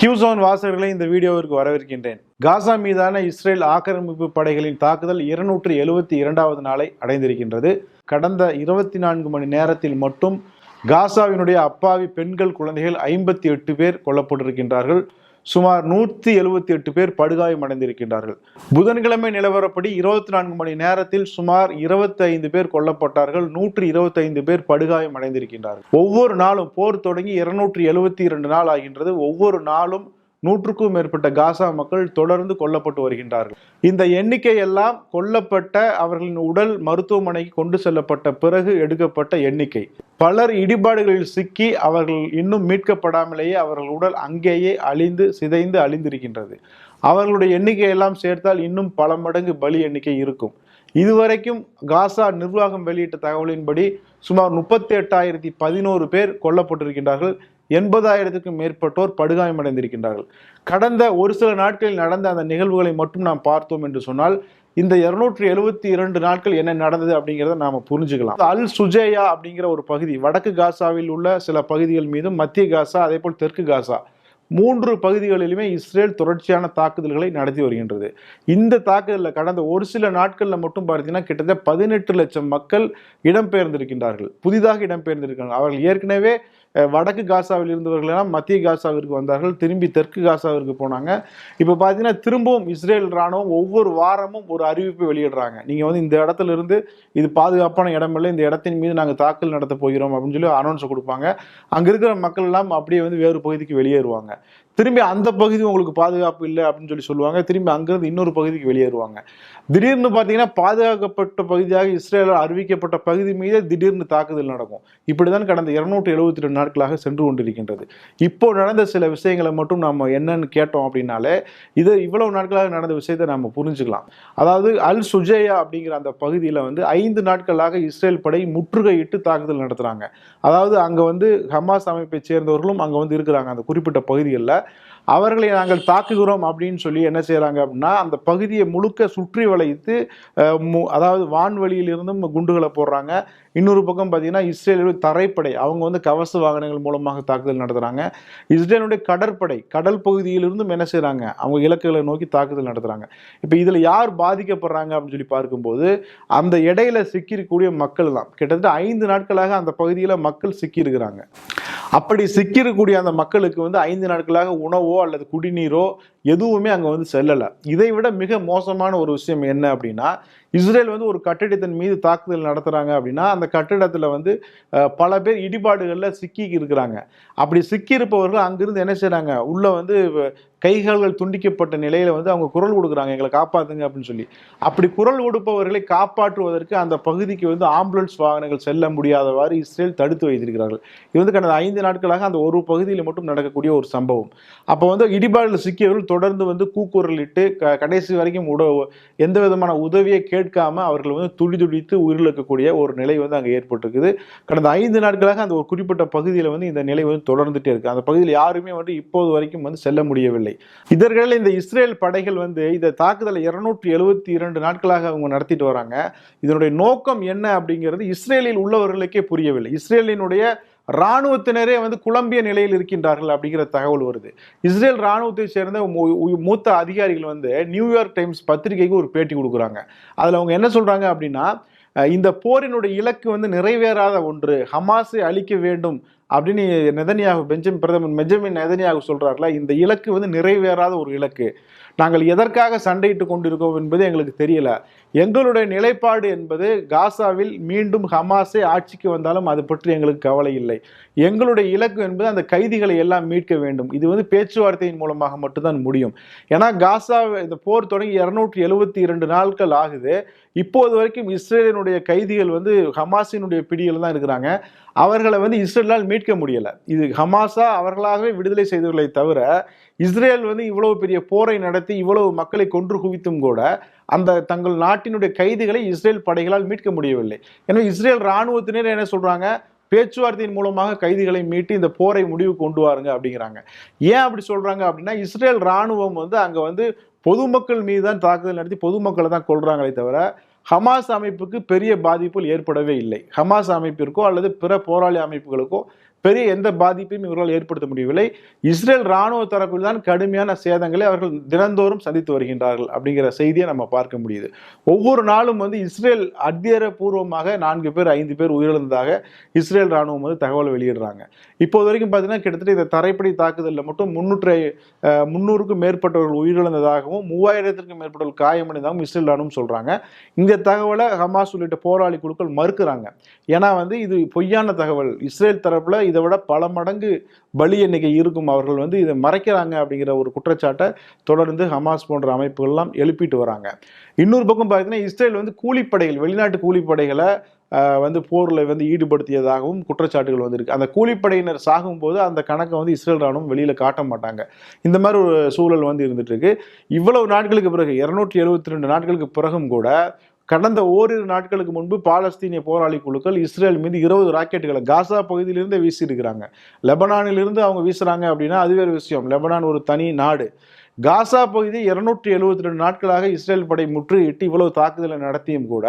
கியூசோன் வாசகர்களை இந்த வீடியோவிற்கு வரவேற்கின்றேன். காசா மீதான இஸ்ரேல் ஆக்கிரமிப்பு படைகளின் தாக்குதல் இருநூற்று எழுபத்தி இரண்டாவது நாளை அடைந்திருக்கின்றது. கடந்த இருபத்தி நான்கு மணி நேரத்தில் மட்டும் காசாவினுடைய அப்பாவி பெண்கள் குழந்தைகள் ஐம்பத்தி எட்டு பேர் கொல்லப்பட்டிருக்கின்றார்கள். சுமார் நூற்றி எழுபத்தி எட்டு பேர் படுகாயம் அடைந்திருக்கின்றார்கள். புதன்கிழமை நிலவரப்படி இருபத்தி நான்கு மணி நேரத்தில் சுமார் இருபத்தி ஐந்து பேர் கொல்லப்பட்டார்கள். நூற்றி இருபத்தி ஐந்து பேர் படுகாயம் அடைந்திருக்கின்றார்கள். ஒவ்வொரு நாளும் போர் தொடங்கி இருநூற்றி எழுபத்தி இரண்டு நாள் ஆகின்றது. ஒவ்வொரு நாளும் நூற்றுக்கும் மேற்பட்ட காசா மக்கள் தொடர்ந்து கொல்லப்பட்டு வருகின்றார்கள். இந்த எண்ணிக்கை எல்லாம் கொல்லப்பட்ட அவர்களின் உடல் மருத்துவமனைக்கு கொண்டு செல்லப்பட்ட பிறகு எடுக்கப்பட்ட எண்ணிக்கை. பலர் இடிபாடுகளில் சிக்கி அவர்கள் இன்னும் மீட்கப்படாமலேயே அவர்கள் உடல் அங்கேயே அழிந்து சிதைந்து அழிந்திருக்கின்றது. அவர்களுடைய எண்ணிக்கையெல்லாம் சேர்த்தால் இன்னும் பல மடங்கு பலி எண்ணிக்கை இருக்கும். இதுவரைக்கும் காசா நிர்வாகம் வெளியிட்ட தகவலின்படி சுமார் முப்பத்தி எட்டாயிரத்தி பதினோரு பேர் கொல்லப்பட்டிருக்கின்றார்கள். எண்பதாயிரத்துக்கும் மேற்பட்டோர் படுகாயமடைந்திருக்கின்றார்கள். கடந்த ஒரு சில நாட்களில் நடந்த அந்த நிகழ்வுகளை மட்டும் நாம் பார்த்தோம் என்று சொன்னால் இந்த இருநூற்றி எழுபத்தி இரண்டு நாட்கள் என்ன நடந்தது அப்படிங்கிறத நாம் புரிஞ்சுக்கலாம். அல் சுஜேயா அப்படிங்கிற ஒரு பகுதி வடக்கு காசாவில் உள்ள சில பகுதிகள் மீதும் மத்திய காசா அதே போல் தெற்கு காசா மூன்று பகுதிகளிலுமே இஸ்ரேல் தொடர்ச்சியான தாக்குதல்களை நடத்தி வருகின்றது. இந்த தாக்குதலில் கடந்த ஒரு சில நாட்களில் மட்டும் பார்த்தீங்கன்னா கிட்டத்தட்ட பதினெட்டு லட்சம் மக்கள் இடம்பெயர்ந்திருக்கின்றார்கள். புதிதாக இடம்பெயர்ந்திருக்கிறார்கள் அவர்கள் ஏற்கனவே வடக்கு காசாவில் இருந்தவர்களெல்லாம் மத்திய காசாவிற்கு வந்தார்கள். திரும்பி தெற்கு காசாவிற்கு போனாங்க. இப்போ பார்த்தீங்கன்னா திரும்பவும் இஸ்ரேல் ராணுவம் ஒவ்வொரு வாரமும் ஒரு அறிவிப்பை வெளியிடுறாங்க. நீங்கள் வந்து இந்த இடத்துல இருந்து இது பாதுகாப்பான இடம் இல்லை இந்த இடத்தின் மீது நாங்கள் தாக்கல் நடத்த போகிறோம் அப்படின்னு சொல்லி அனௌன்ஸ் கொடுப்பாங்க. அங்கே இருக்கிற மக்கள் எல்லாம் அப்படியே வந்து வேறு பகுதிக்கு வெளியேறுவாங்க. திரும்பி அந்த பகுதி உங்களுக்கு பாதுகாப்பு இல்லை அப்படின்னு சொல்லி சொல்லுவாங்க. திரும்பி அங்கேருந்து இன்னொரு பகுதிக்கு வெளியேறுவாங்க. திடீர்னு பார்த்தீங்கன்னா பாதுகாக்கப்பட்ட பகுதியாக இஸ்ரேலால் அறிவிக்கப்பட்ட பகுதி மீதே திடீர்னு தாக்குதல் நடக்கும். இப்படிதான் கடந்த இருநூற்றி எழுபத்தி ரெண்டு நாட்களாக சென்று கொண்டிருக்கின்றது. இப்போ நடந்த சில விஷயங்களை மட்டும் நம்ம என்னன்னு கேட்டோம் அப்படின்னாலே இது இவ்வளவு நாட்களாக நடந்த விஷயத்தை நம்ம புரிஞ்சுக்கலாம். அதாவது அல் சுஜேயா அப்படிங்கிற அந்த பகுதியில் வந்து ஐந்து நாட்களாக இஸ்ரேல் படை முற்றுகையிட்டு தாக்குதல் நடத்துகிறாங்க அதாவது அங்கே வந்து ஹமாஸ் அமைப்பை சேர்ந்தவர்களும் அங்கே வந்து இருக்கிறாங்க. அந்த குறிப்பிட்ட பகுதிகளில் அவர்களை நாங்கள் தாக்குகிறோம் அப்படின்னு சொல்லி என்ன செய்கிறாங்க அப்படின்னா அந்த பகுதியை முழுக்க சுற்றி வளைத்து மு- அதாவது வான்வெளியிலிருந்தும் குண்டுகளை போடுறாங்க. இன்னொரு பக்கம் பார்த்தீங்கன்னா இஸ்ரேலுடைய தரைப்படை அவங்க வந்து கவச வாகனங்கள் மூலமாக தாக்குதல் நடத்துகிறாங்க இஸ்ரேலுடைய கடற்படை கடல் பகுதியிலிருந்தும் என்ன செய்கிறாங்க அவங்க இலக்குகளை நோக்கி தாக்குதல் நடத்துகிறாங்க இப்போ இதில் யார் பாதிக்கப்படுறாங்க அப்படின்னு சொல்லி பார்க்கும்போது அந்த இடையில சிக்கியிருக்கக்கூடிய மக்கள் தான். கிட்டத்தட்ட ஐந்து நாட்களாக அந்த பகுதியில் மக்கள் சிக்கியிருக்கிறாங்க. அப்படி சிக்கியிருக்கக்கூடிய அந்த மக்களுக்கு வந்து ஐந்து நாட்களாக உணவோ அல்லது குடிநீரோ எதுவுமே அங்கே வந்து செல்லலை. இதை விட மிக மோசமான ஒரு விஷயம் என்ன அப்படின்னா இஸ்ரேல் வந்து ஒரு கட்டிடத்தின் மீது தாக்குதல் நடத்துகிறாங்க அப்படின்னா அந்த கட்டிடத்தில் வந்து பல பேர் இடிபாடுகளில் சிக்கி இருக்கிறாங்க. அப்படி சிக்கி இருப்பவர்கள் அங்கிருந்து என்ன செய்கிறாங்க உள்ளே வந்து வ- கைகால்கள் துண்டிக்கப்பட்ட நிலையில் வந்து அவங்க குரல் கொடுக்குறாங்க எங்களை காப்பாற்றுங்க அப்படின்னு சொல்லி. அப்படி குரல் கொடுப்பவர்களை காப்பாற்றுவதற்கு அந்த பகுதிக்கு வந்து ஆம்புலன்ஸ் வாகனங்கள் செல்ல முடியாதவாறு இஸ்ரேல் தடுத்து வைத்திருக்கிறார்கள். இது வந்து கடந்த ஐந்து நாட்களாக அந்த ஒரு பகுதியில் மட்டும் நடக்கக்கூடிய ஒரு சம்பவம். அப்போ வந்து இடிபாடில் சிக்கியவர்கள் தொடர்ந்து வந்து கூக்குரலிட்டு க கடைசி வரைக்கும் உட எந்த விதமான உதவியை கேட்காம அவர்கள் வந்து துடி துடித்து உயிரிழக்கக்கூடிய ஒரு நிலை வந்து அங்கே ஏற்பட்டிருக்குது. கடந்த ஐந்து நாட்களாக அந்த ஒரு குறிப்பிட்ட பகுதியில் வந்து இந்த நிலை வந்து தொடர்ந்துட்டே இருக்கு. அந்த பகுதியில் யாருமே வந்து இப்போது வரைக்கும் வந்து செல்ல முடியவில்லை. இதற்கிடையில் இந்த இஸ்ரேல் படைகள் வந்து இந்த தாக்குதலை இருநூற்றி எழுபத்தி இரண்டு நாட்களாக அவங்க நடத்திட்டு வராங்க. இதனுடைய நோக்கம் என்ன அப்படிங்கிறது இஸ்ரேலில் உள்ளவர்களுக்கே புரியவில்லை. இஸ்ரேலினுடைய இராணுவத்தினரே வந்து குழம்பிய நிலையில் இருக்கின்றார்கள் அப்படிங்கிற தகவல் வருது. இஸ்ரேல் இராணுவத்தை சேர்ந்த மூ- மூத்த அதிகாரிகள் வந்து நியூயார்க் டைம்ஸ் பத்திரிகைக்கு ஒரு பேட்டி கொடுக்குறாங்க. அதில் அவங்க என்ன சொல்கிறாங்க அப்படின்னா இந்த போரினுடைய இலக்கு வந்து நிறைவேறாத ஒன்று ஹமாஸை அழிக்க வேண்டும் அப்படின்னு நெதனியாக பெஞ்சமின் பிரதமர் பெஞ்சமின் நெதனியாக சொல்றாருல இந்த இலக்கு வந்து நிறைவேறாத ஒரு இலக்கு. நாங்கள் எதற்காக சண்டையிட்டு கொண்டிருக்கோம் என்பது எங்களுக்கு தெரியல. எங்களுடைய நிலைப்பாடு என்பது காசாவில் மீண்டும் ஹமாஸே ஆட்சிக்கு வந்தாலும் அது பற்றி எங்களுக்கு கவலை இல்லை. எங்களுடைய இலக்கு என்பது அந்த கைதிகளை எல்லாம் மீட்க வேண்டும். இது வந்து பேச்சுவார்த்தையின் மூலமாக மட்டும்தான் முடியும். ஏன்னா காசா இந்த போர் தொடங்கி இருநூற்றி எழுபத்தி இரண்டு நாட்கள் ஆகுது. இப்போது வரைக்கும் இஸ்ரேலினுடைய கைதிகள் வந்து ஹமாஸினுடைய பிடியில் தான் இருக்கிறாங்க. அவர்களை வந்து இஸ்ரேலால் மீட்க முடியலை. இது ஹமாஸா அவர்களாகவே விடுதலை செய்தவர்களை தவிர இஸ்ரேல் வந்து இவ்வளவு பெரிய போரை நடத்தி இவ்வளவு மக்களை கொன்று குவித்தும் கூட அந்த தங்கள் நாட்டினுடைய கைதிகளை இஸ்ரேல் படைகளால் மீட்க முடியவில்லை. எனவே இஸ்ரேல் இராணுவத்தினர் என்ன சொல்கிறாங்க பேச்சுவார்த்தையின் மூலமாக கைதிகளை மீட்டு இந்த போரை முடிவு கொண்டு வாருங்க அப்படிங்கிறாங்க. ஏன் அப்படி சொல்கிறாங்க அப்படின்னா இஸ்ரேல் இராணுவம் வந்து அங்கே வந்து பொதுமக்கள் மீது தான் தாக்குதல் நடத்தி பொதுமக்களை தான் கொள்கிறாங்களே தவிர ஹமாஸ் அமைப்புக்கு பெரிய பாதிப்புகள் ஏற்படவே இல்லை. ஹமாஸ் அமைப்பிற்கோ அல்லது பிற போராளி அமைப்புகளுக்கோ பெரிய எந்த பாதிப்பையும் இவர்களால் ஏற்படுத்த முடியவில்லை. இஸ்ரேல் ராணுவ தரப்பில் தான் கடுமையான சேதங்களை அவர்கள் தினந்தோறும் சந்தித்து வருகின்றார்கள் அப்படிங்கிற செய்தியை நம்ம பார்க்க முடியுது. ஒவ்வொரு நாளும் வந்து இஸ்ரேல் அத்தியாரப்பூர்வமாக நான்கு பேர் ஐந்து பேர் உயிரிழந்ததாக இஸ்ரேல் ராணுவம் வந்து தகவல் வெளியிடுறாங்க. இப்போது வரைக்கும் பார்த்தீங்கன்னா கிட்டத்தட்ட இந்த தரைப்படை தாக்குதலில் மட்டும் முன்னூற்றி முன்னூறுக்கும் மேற்பட்டவர்கள் உயிரிழந்ததாகவும் மூவாயிரத்திற்கும் மேற்பட்டவர்கள் காயமடைந்ததாகவும் இஸ்ரேல் ராணுவம் சொல்கிறாங்க இந்த தகவலை ஹமாஸ் உள்ளிட்ட போராளி குழுக்கள் மறுக்கிறாங்க. ஏன்னா வந்து இது பொய்யான தகவல். இஸ்ரேல் தரப்பில் இதை விட பல மடங்கு பலி எண்ணிக்கை இருக்கும். அவர்கள் வந்து இதை மறைக்கிறாங்க அப்படிங்கிற ஒரு குற்றச்சாட்டை தொடர்ந்து ஹமாஸ் போன்ற அமைப்புகள்லாம் எழுப்பிட்டு வராங்க. இன்னொரு பக்கம் பார்த்தீங்கன்னா இஸ்ரேல் வந்து கூலிப்படைகள் வெளிநாட்டு கூலிப்படைகளை வந்து போரில் வந்து ஈடுபடுத்தியதாகவும் குற்றச்சாட்டுகள் வந்திருக்கு. அந்த கூலிப்படையினர் சாகும்போது அந்த கணக்கை வந்து இஸ்ரேல் ராணுவம் வெளியில் காட்ட மாட்டாங்க. இந்த மாதிரி ஒரு சூழல் வந்து இருந்துட்டு இருக்கு. இவ்வளவு நாட்களுக்கு பிறகு இருநூற்றி எழுபத்தி ரெண்டு நாட்களுக்கு பிறகும் கூட கடந்த ஓரிரு நாட்களுக்கு முன்பு பாலஸ்தீனிய போராளி குழுக்கள் இஸ்ரேல் மீது இருபது ராக்கெட்டுகளை காசா பகுதியிலிருந்தே வீசியிருக்கிறாங்க. லெபனானிலிருந்து அவங்க வீசுகிறாங்க அப்படின்னா அது வேறு விஷயம். லெபனான் ஒரு தனி நாடு. காசா பகுதி இருநூற்றி எழுபத்தி ரெண்டு நாட்களாக இஸ்ரேல் படை முற்றுகையிட்டு இவ்வளவு தாக்குதலை நடத்தியும் கூட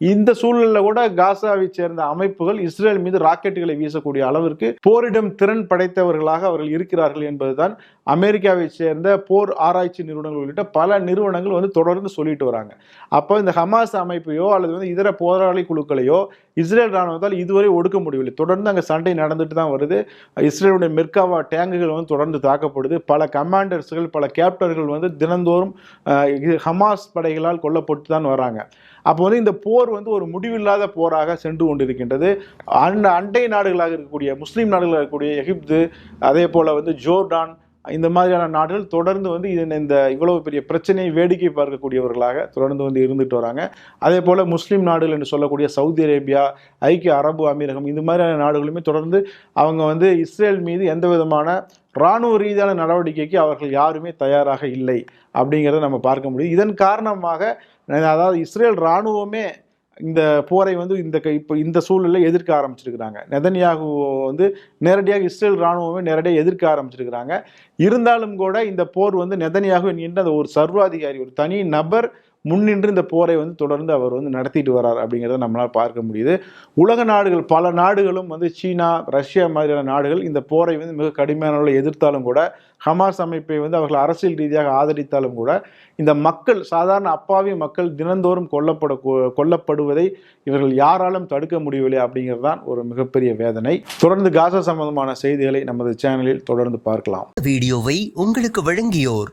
இந்த சூழலில் கூட காசாவை சேர்ந்த அமைப்புகள் இஸ்ரேல் மீது ராக்கெட்டுகளை வீசக்கூடிய அளவிற்கு போரிடும் திறன் படைத்தவர்களாக அவர்கள் இருக்கிறார்கள் என்பதுதான் அமெரிக்காவை சேர்ந்த போர் ஆராய்ச்சி நிறுவனங்கள் உள்ளிட்ட பல நிறுவனங்கள் வந்து தொடர்ந்து சொல்லிட்டு வராங்க. அப்போ இந்த ஹமாஸ் அமைப்பையோ அல்லது வந்து இதர போராளி குழுக்களையோ இஸ்ரேல் ராணுவத்தால் இதுவரை ஒடுக்க முடியவில்லை. தொடர்ந்து அங்கே சண்டை நடந்துட்டு தான் வருது. இஸ்ரேலுடைய மெர்காவா டேங்குகள் வந்து தொடர்ந்து தாக்கப்படுது பல கமாண்டர்ஸ்கள் பல கேப்டர்கள் வந்து தினந்தோறும் ஹமாஸ் படைகளால் கொல்லப்பட்டு தான் வராங்க. அப்போ வந்து இந்த போர் வந்து ஒரு முடிவில்லாத போராக சென்று கொண்டிருக்கின்றது. அண்ட அண்டை நாடுகளாக இருக்கக்கூடிய முஸ்லீம் நாடுகளாக இருக்கக்கூடிய எகிப்து அதே போல் வந்து ஜோர்டான் இந்த மாதிரியான நாடுகள் தொடர்ந்து வந்து இது இந்த இவ்வளவு பெரிய பிரச்சனையை வேடிக்கை பார்க்கக்கூடியவர்களாக தொடர்ந்து வந்து இருந்துட்டு வராங்க. அதே போல் முஸ்லீம் நாடுகள் என்று சொல்லக்கூடிய சவுதி அரேபியா ஐக்கிய அரபு அமீரகம் இந்த மாதிரியான நாடுகளுமே தொடர்ந்து அவங்க வந்து இஸ்ரேல் மீது எந்த விதமான இராணுவ ரீதியான நடவடிக்கைக்கு அவர்கள் யாருமே தயாராக இல்லை அப்படிங்கிறத நம்ம பார்க்க முடியும். இதன் காரணமாக அதாவது இஸ்ரேல் இராணுவமே இந்த போரை வந்து இந்த க- இப்போ இந்த சூழலில் எதிர்க்க ஆரம்பிச்சிருக்கிறாங்க. நெதன்யாகு வந்து நேரடியாக இஸ்ரேல் இராணுவமே நேரடியாக எதிர்க்க ஆரம்பிச்சிருக்கிறாங்க. இருந்தாலும் கூட இந்த போர் வந்து நெதன்யாகு என்கின்ற அந்த ஒரு சர்வாதிகாரி ஒரு தனி நபர் முன்னின்று இந்த போரை வந்து தொடர்ந்து அவர் வந்து நடத்திட்டு வரார் அப்படிங்கிறத நம்மளால் பார்க்க முடியுது. உலக நாடுகள் பல நாடுகளும் வந்து சீனா ரஷ்யா மாதிரியான நாடுகள் இந்த போரை வந்து மிக கடுமையான அளவில் எதிர்த்தாலும் கூட ஹமாஸ் அமைப்பை வந்து அவர்கள் அரசியல் ரீதியாக ஆதரித்தாலும் கூட இந்த மக்கள் சாதாரண அப்பாவி மக்கள் தினந்தோறும் கொல்லப்பட கொல்லப்படுவதை இவர்கள் யாராலும் தடுக்க முடியவில்லை அப்படிங்கிறது தான் ஒரு மிகப்பெரிய வேதனை. தொடர்ந்து காசா சம்பந்தமான செய்திகளை நமது சேனலில் தொடர்ந்து பார்க்கலாம். வீடியோவை உங்களுக்கு வழங்கியோர்